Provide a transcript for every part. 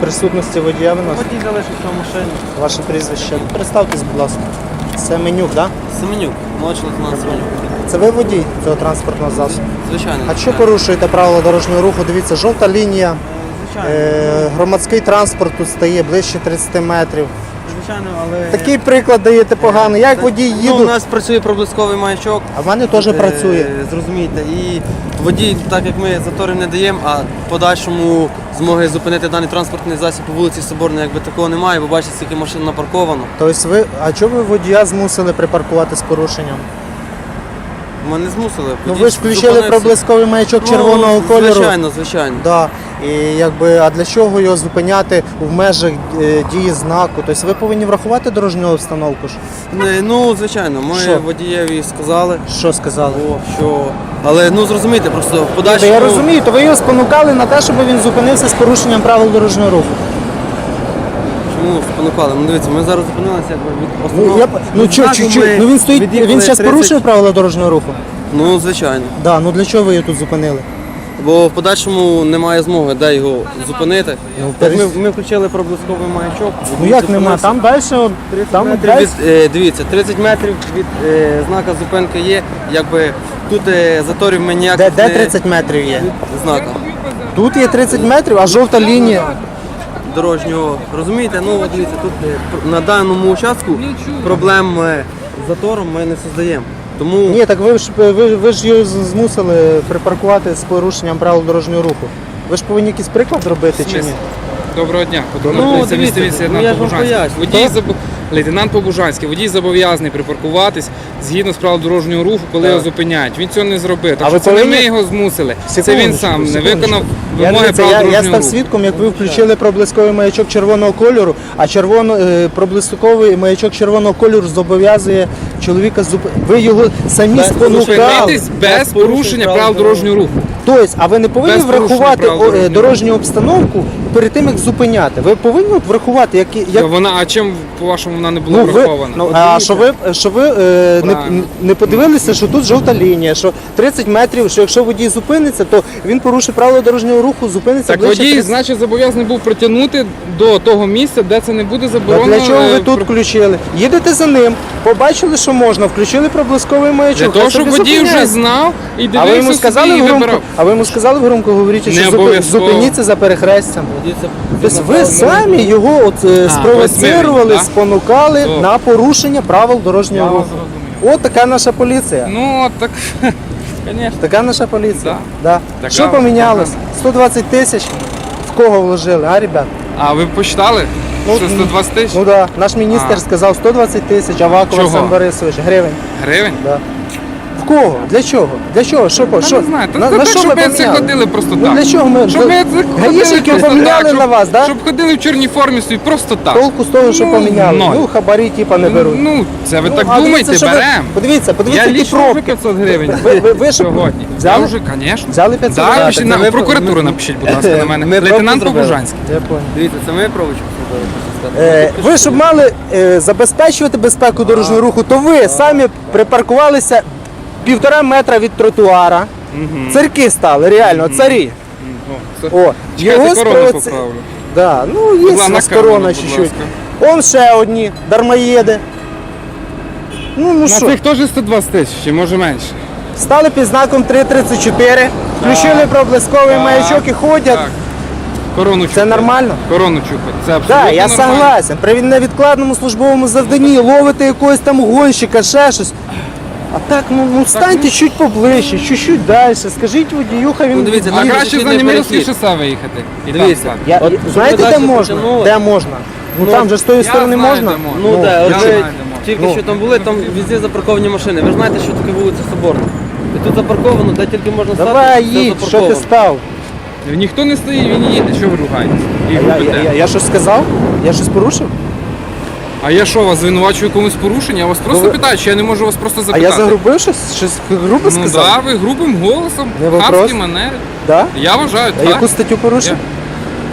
Присутності водія виносить. Водій залишився в машині. Ваше прізвище. Представтесь, будь ласка. Це менюк, так? Семенюк, молодший лейтенант Семенюк. Це ви водій цього транспортного засобу. Звичайно. А що порушуєте правила дорожнього руху? Дивіться, жовта лінія, Звичайно. е, громадський транспорт тут стає ближче 30 метрів. Звичайно, але... Такий приклад даєте поганий. Як водій Ну, у нас працює проблисковий маячок. А в мене теж Е, працює. Зрозумієте. І водій, так як ми заторів не даємо, а в подальшому змоги зупинити даний транспортний засіб по вулиці Соборної, якби такого немає, ви бачите, скільки машин напарковано. Тобто ви, а чого ви водія змусили припаркувати з порушенням? Ми не змусили. Ну Водій ви ж включили зупинився. проблисковий маячок червоного ну, кольору. Звичайно, звичайно. Да. І якби, а для чого його зупиняти в межах е, дії знаку? Тобто ви повинні врахувати дорожню обстановку? Не, Ну, звичайно, ми Що? водієві сказали, Що сказали? о, що. Але ну зрозумійте, просто в подальшому. я розумію, то ви його спонукали на те, щоб він зупинився з порушенням правил дорожнього руху. Чому спонукали? Ну дивіться, ми зараз зупинилися якби від Ну, я, ну, від чо, чо, чо, ми ну він стоїть, він зараз 30 порушує правила дорожнього руху? Ну, звичайно. Да, ну для чого ви його тут зупинили? Бо в подальшому немає змоги, де його зупинити. Ну, Так ми, ми включили проблисковий маячок. Ну як нема? зупинився. Там далі, от, 30 там метрів від, е, дивіться, 30 метрів від е, знака зупинки є. Якби тут е, заторів ми ніяких Де, де 30 метрів є? знака Тут є 30 метрів, а жовта лінія. дорожнього. Розумієте? Ну от дивіться, тут е, пр- на даному участку проблем е, з затором ми не создаємо. Тому Ні, так ви ж ви, ви ж його змусили припаркувати з порушенням правил дорожнього руху. Ви ж повинні якийсь приклад робити чи ні? Смисл? Доброго дня. Ну, поліція дивіться, ну, я лейтенант ж вам Побужанський. поясню. Водій забо... Лейтенант Побужанський, водій зобов'язаний припаркуватись згідно з правил дорожнього руху, коли його зупиняють. Він цього не зробив. Так А що ви це не повинні- ми його змусили. це Секундочку, він сам не секундочку. виконав Я, вимоги дивіться, правил я, я дорожнього став руху. свідком, як ви включили проблисковий маячок червоного кольору, а червоно, е, проблисковий маячок червоного кольору зобов'язує чоловіка зуп... Ви його самі Без- спонукали. Без Без порушення правил правил дорожнього руху. Тобто, а ви не повинні Без врахувати е, дорожню обстановку перед тим, як зупиняти. Ви повинні от врахувати, як, як... Вона, а чим, по-вашому, вона не була Ну, ви, врахована? ну, а що ви, що ви е, не, Правильно. не подивилися, що тут жовта лінія, що 30 метрів, що якщо водій зупиниться, то він порушить правила дорожнього руху, зупиниться Так ближче водій, 30 значить, зобов'язаний був притягнути до того місця, де це не буде А заборонено. для чого ви е, тут включили? Їдете за ним, побачили, що можна, включили проблисковий маячок. Для того, хай щоб собі водій вже зупиняється. знав і А ви йому собі сказали і в громко, вибирав. а ви йому сказали в громко говорячи, Не що зупи- обов'язково. зупиніться за перехрестям. Тобто ви самі його от, е, А, спровоцирували, да? спонукали Добре. на порушення правил дорожнього Я вас руху. От така наша поліція. Ну, так, звісно. Така наша поліція. Да. Да. Така Що помінялось? 120 тисяч в кого вложили, а, ребят? А ви посчитали? Ну, що 120 тисяч Ну да. Наш міністр А. сказав 120 тисяч, Аваков Чого? Олександр Борисович, гривень. гривень? Да. Кого? Для чого? Для чого? Що, по- що? не знаю. Та, на, на так, що щоб ми це поміняли? ходили просто Ну, так. для чого ми? Щоб ми це ходили Гаїшники просто поміняли так, на вас, да? Щоб ходили в чорній формі собі просто так. Толку з того, що Ну, поміняли. ноль. Ну, хабарі типа не беруть. Ну, це ви Ну, так думаєте, дивіться, що ви- беремо. Подивіться, подивіться, Я які лічно вже пробки. 500 гривень Ви, ви, ви що, сьогодні. Взяли? Я вже, звісно. Взяли 500 Да, гривень? пишіть це на ви- прокуратуру напишіть, будь ласка, на мене. Пробку Лейтенант зробили? Побужанський. Я понял. Дивіться, це ми провочок зробили. Е, ви щоб мали е, забезпечувати безпеку дорожнього руху, то ви самі припаркувалися півтора метра від тротуара. Царки стали, реально, царі. О, це- О, Чекайте, його корону поправлю. Да, ну є Була у нас корона будь чуть-чуть. Он ще одні, дармоєди. Ну, ну На що, цих теж 120 тисяч, чи може менше. стали під знаком 334, включили проблисковий Так, маячок і ходять. Так. Корону чупать. Це нормально? Корону чупать. Це абсолютно Так, я нормально. согласен. При невідкладному службовому завданні ловите якогось там гонщика, ще щось. А так, ну, ну станьте чуть поближче, чуть-чуть далі. Скажіть водію, хай він Ну, дивіться, А краще за Немирівське виїхати. І там Дивіться. стати. Я, От, знаєте, де далі можна? потягнули. Де можна? Ну, Ну, там же з тої сторони знаю, можна? де можна. Ну, Ну, так, я от ви знаю, де тільки можна. що там були, там везде запарковані машини. Ви ж знаєте, що таке вулиця Соборна. І тут запарковано, де тільки можна стати, Давай все їдь, що ти запарковано. став? Ніхто не стоїть, він їде, що ви ругаєтесь? І А я, я, я, я щось сказав? Я щось порушив? А я що, вас звинувачую в якомусь порушенні? Я вас просто ви- питаю, чи я не можу вас просто А запитати. я загрубив щось? Щось грубо Ну сказав? так, ви грубим голосом, Не вопрос. хамські манери. Да? Я вважаю, А так. яку статтю порушив?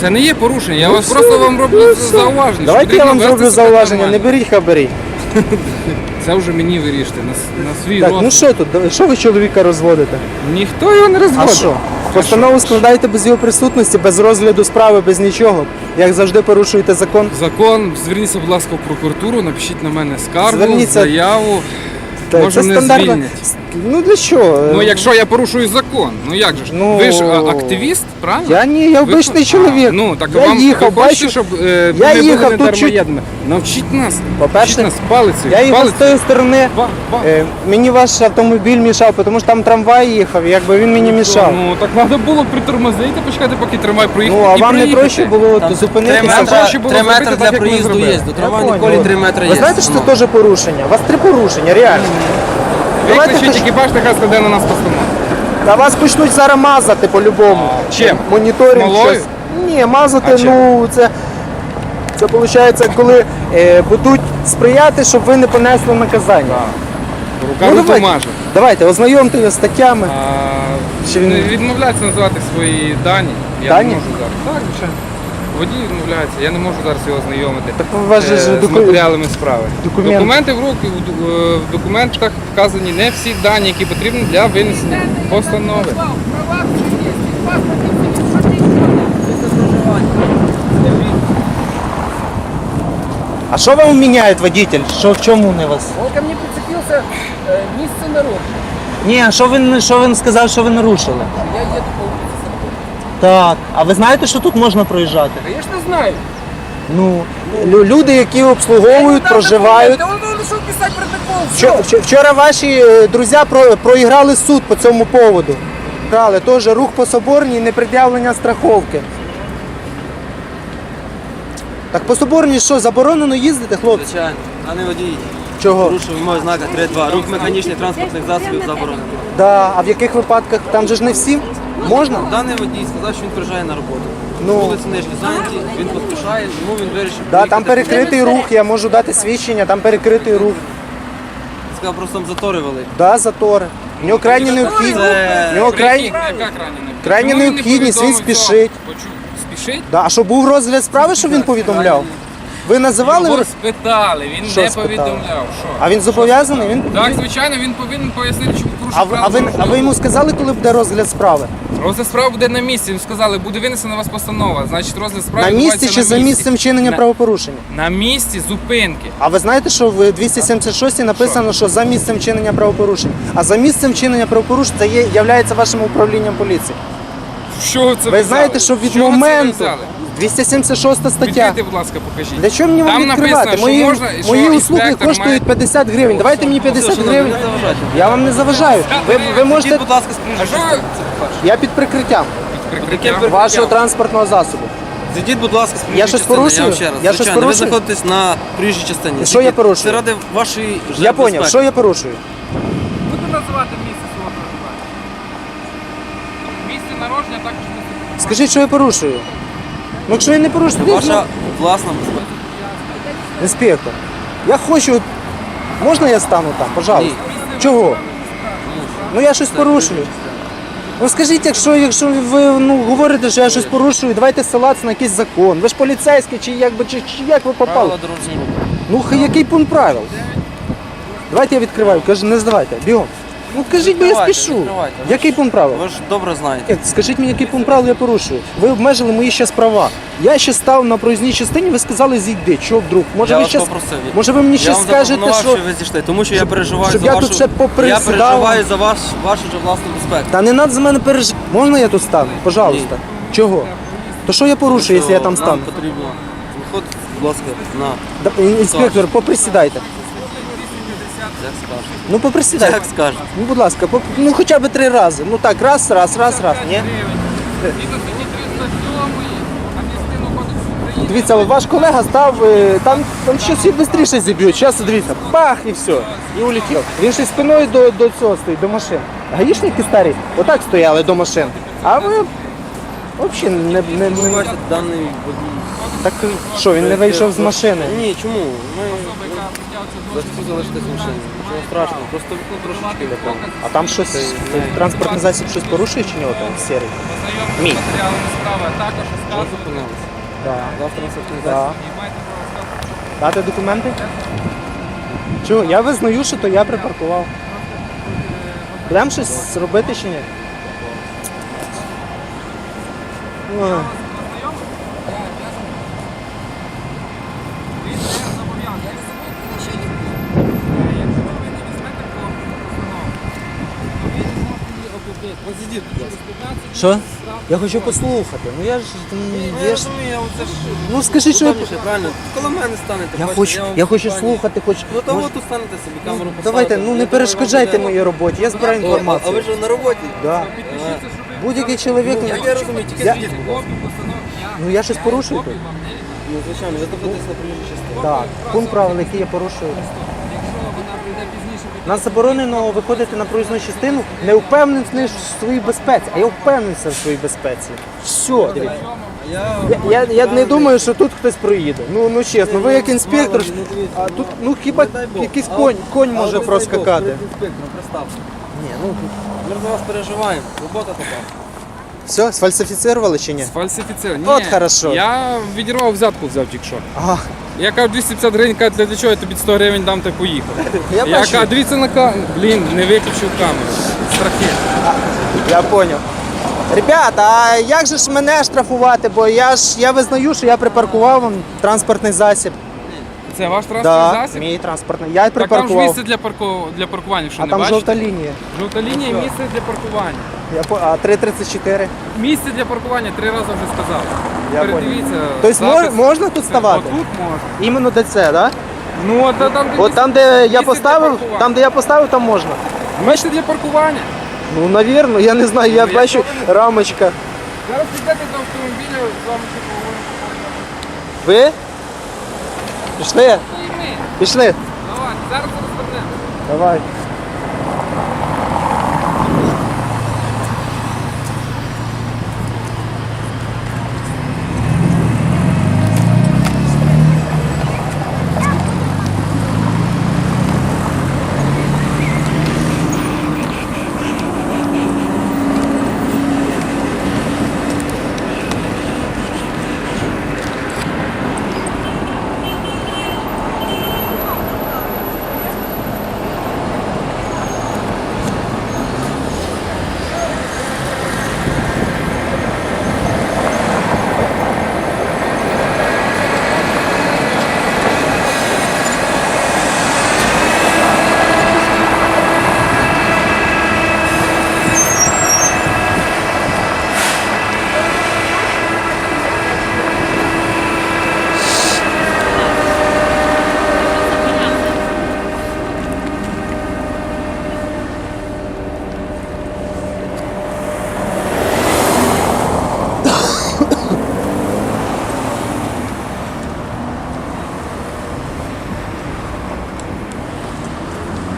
Це не є порушення, я Ну вас все, просто вам роблю ну все. зауваження. що Давайте я потрібно вам вести зроблю себе зауваження, не нормально. беріть хабарі. Це вже мені вирішити, на, с- на свій Так, розсуд. ну що тут? Що ви чоловіка розводите? Ніхто його не А розводить. що? Постанову складаєте без його присутності, без розгляду справи, без нічого. Як завжди порушуєте закон. Закон, зверніться, будь ласка, в прокуратуру, напишіть на мене скаргу, Зверніться. заяву. Та Може, це не стандартна, звільнять. Ну для чого? Ну, якщо я порушую закон, ну як же ж? Ну, ви ж а, активіст, правильно? Я ні, я Ви- обичний А, чоловік. Ну, так я вам їхав, ви хочете, бачу, щоб е, я ми їхав були тут чуть- Навчіть нас. По-перше, нас палицею. я їхав з палицею. тої сторони. Ба- ба- Е, мені ваш автомобіль мішав, тому що там трамвай їхав, якби він мені мішав. Ну так треба було притормозити, почекати, поки тримай проїхав. Ну, а і вам не проще було Там зупинитися? три Нам метри, проще було три зробити метри так, для як ми проїзду зробили. є. До Я понял. Ніколі 3 метри є. Ви знаєте, що це Ну. теж порушення? У вас три порушення, реально. Хоч- екіпаж, нехай складе на нас постанову. Та вас почнуть зараз мазати по-любому. Чим? Моніторинг. Смолою? щось. Ні, мазати, А чим? ну це. Це виходить, коли е, будуть сприяти, щоб ви не понесли наказання. Рука не Ну, давайте, помаже. давайте, ознайомте його з статтями. А, Чи він- не відмовляється називати свої дані. Я Дані? не можу зараз. Так, звичайно. Водій відмовляється, я не можу зараз його ознайомити. Так у вас же е, з доку- матеріалами справи. документ. Документи в руки в е, в документах вказані не всі дані, які потрібні для винесення постанови. А що вам міняє водитель? Що в чому не вас? Он ко мне прицепился э, месяца народ. Ні, а що він, що він сказав, що ви нарушили? Я еду по. Так. А ви знаєте, що тут можна проїжджати? Конечно знаю. Ну, лю- люди, які обслуговують, Да проживають. он решил писать протокол. Вчора, ваші е, друзі про, проіграли суд по цьому поводу. Грали теж рух по соборній, непред'явлення страховки. Так по соборній що, заборонено їздити, хлопці? Звичайно, а не водій. Чого? Порушив вимоги знака 3.2. Рух механічних транспортних засобів заборонено. Да, а в яких випадках? Там же ж не всі? Можна? Даний водій сказав, що він приїжджає на роботу. Ну. Вулиці нижні зайняті, він поспішає, тому він вирішив. Да, там поїхати. перекритий рух, я можу дати свідчення, там перекритий рух. Сказав, просто там затори великі. Да, затори. В нього крайня необхідність. Це- В нього крайня... Яка крайня необхідність? крайня він необхідність, він спішить. Спішить? Да, а що був розгляд справи, що він повідомляв? Ви називали? Його спитали, він Що не спитали? повідомляв. Що? А він зобов'язаний? Він... Так, звичайно, він повинен пояснити, чому порушив А, ви- а, ви, а ви йому сказали, коли буде розгляд справи? Розгляд справи буде на місці. Їм сказали, буде винесена на вас постанова. Значить, розгляд справи На місці чи на за місцем чинення На- правопорушення? На місці зупинки. А ви знаєте, що в 276 написано, що за місцем чинення правопорушення. А за місцем чинення правопорушення це є являється вашим управлінням поліції. Що ви це Ви взяли? знаєте, що від ви моменту взяли? 276 стаття. Відкрийте, будь ласка, покажіть. Для чого мені вам Там відкривати? написано, що Мої, можна, що мої услуги інспектор коштують має- 50 гривень. Давайте мені 50 гривень. Я вам не заважаю. Ви, ви можете. Будь ласка, А що ви Я під прикриттям прикриття? вашого транспортного засобу. Зайдіть, будь ласка, з Я щось частини, порушую? Я вам ще раз. Я щось Звичайно, порушую? Ви знаходитесь на проїжджій частині. Що я Зайдіть. порушую? Це ради вашої Я зрозумів, що я порушую. Буду називати місце свого проживання. Місце народження також не Скажіть, що я порушую. Ну, якщо я не порушую, то Ваша власна безпека. інспектор. Я хочу. Можна я стану там, пожалуйста? Чого? Ну я щось порушую. Ну скажіть, якщо, якщо ви ну, говорите, що я щось порушую, давайте ссилатися на якийсь закон. Ви ж поліцейський, чи як, би- чи, чи як ви попали? Правила дорожнього руху. Ну хай який пункт правил? Давайте я відкриваю, кажу, не здавайте, бігом. Ну кажіть, бо я Відкривайте, спішу. відкривайте. Ви Який пункт правил? Ви ж добре знаєте. Ні, Скажіть мені, який пункт правил я порушую? Ви обмежили мої ще права. Я ще став на проїзній частині, ви сказали зійди. Чого вдруг? Може я ви вас ще попросив. може ви мені я ще вам скажете, запропонував, що. що ви зійшли, тому що я переживаю щоб за я вашу... тут ще поприсідав. Я переживаю за ваш, вашу же власну безпеку. Та не треба за мене переж... Можна я тут стану? Пожалуйста. Чого? То що я порушую, якщо я там Нам стану? потрібно виходити, будь ласка, на Да, Інспектор, поприсідайте. Як скажете. Ну поприсідайте. Як скажете. Ну, будь ласка, поп... ну хоча б три рази. Ну так, раз, раз, раз, раз. Ні? Згідно статті 307 адміністративного кодексу України. Дивіться, ваш колега став, е, там, там щось швидше зіб'ють. Зараз дивіться, бах і все. І улетів. Він ще спиною до, до цього стоїть, до машин. Гаїшники старі, отак стояли до машин. А ви взагалі не, не, не, бачите, даний водій. так що, він не вийшов з машини. Ні, чому? Ми захотів залишитись в машині. Нічого страшного, просто вікно трошечки виповнено. А там щось, транспортний засіб щось порушує чи ні, там сірий? Мій. Ми зупинилися. Да. Завтра на сертифікацію. Да. Сказати. Дати документи? Чого? Я визнаю, що то я припаркував. Будемо щось робити чи ні? Ой. Що? Я хочу послухати. Ну я ж. ну, Я Я ж... розумію, ж Ну скажи, що я. правильно? Коло мене станете. Я хочу, я хочу слухати, хоч. Ну то от тут станете собі камеру поставите. Давайте, ну не перешкоджайте моїй роботі, я збираю А а ви ж на роботі? Да. Будь-який чоловік. Ну, як я розумію, тільки Я- ласка. Ну я щось порушую тут. Ну, звичайно, ви знаходитесь на проїжджій частині. Так, пункт правил, який я порушую. Нам заборонено виходити на проїзну частину, не впевнений в своїй безпеці, а я впевнився в своїй безпеці. Все, дивіться. Я, Я, я, я не думаю, що тут хтось проїде. Ну, ну чесно, ви як інспектор, а тут ну хіба якийсь конь, конь може проскакати. Ні, ну Ми за вас переживаємо. Робота така. все, сфальсифіцировали чи ні? Фальсифіцер. Ні, От хорошо. Я відірвав взятку взяв тільки що. Ага, Я кажу 250 гривень, каже, для чого я тобі 100 гривень дам, ти поїхав. Я Я бачу. кажу, дивіться на камеру. Блін, не виключив камеру. Страхи. я поняв. Ребята, а як же ж мене штрафувати? Бо я ж я визнаю, що я припаркував вон транспортний засіб. Це ваш транспортний Да, засіб? мій транспортний. Я Так там ж припаркував. місце для, парку... для паркування, що а не там бачите? жовта лінія. Жовта лінія і місце для паркування. Я по... А 334. Місце для паркування три рази вже сказав. Я Передивіться. Тобто мож, запис. можна тут ставати? Отут можна. Іменно де це, так? Ну, от там, де От там, де я для поставив, паркування. там, де я поставив, там можна. Місце для паркування. Ну, навірно, я не знаю, я Ну, я бачу рамочка. Зараз підете до автомобіля, з вами ще поговоримо. Ви? Пішли? Пішли. Давай, зараз розвернемо. Давай.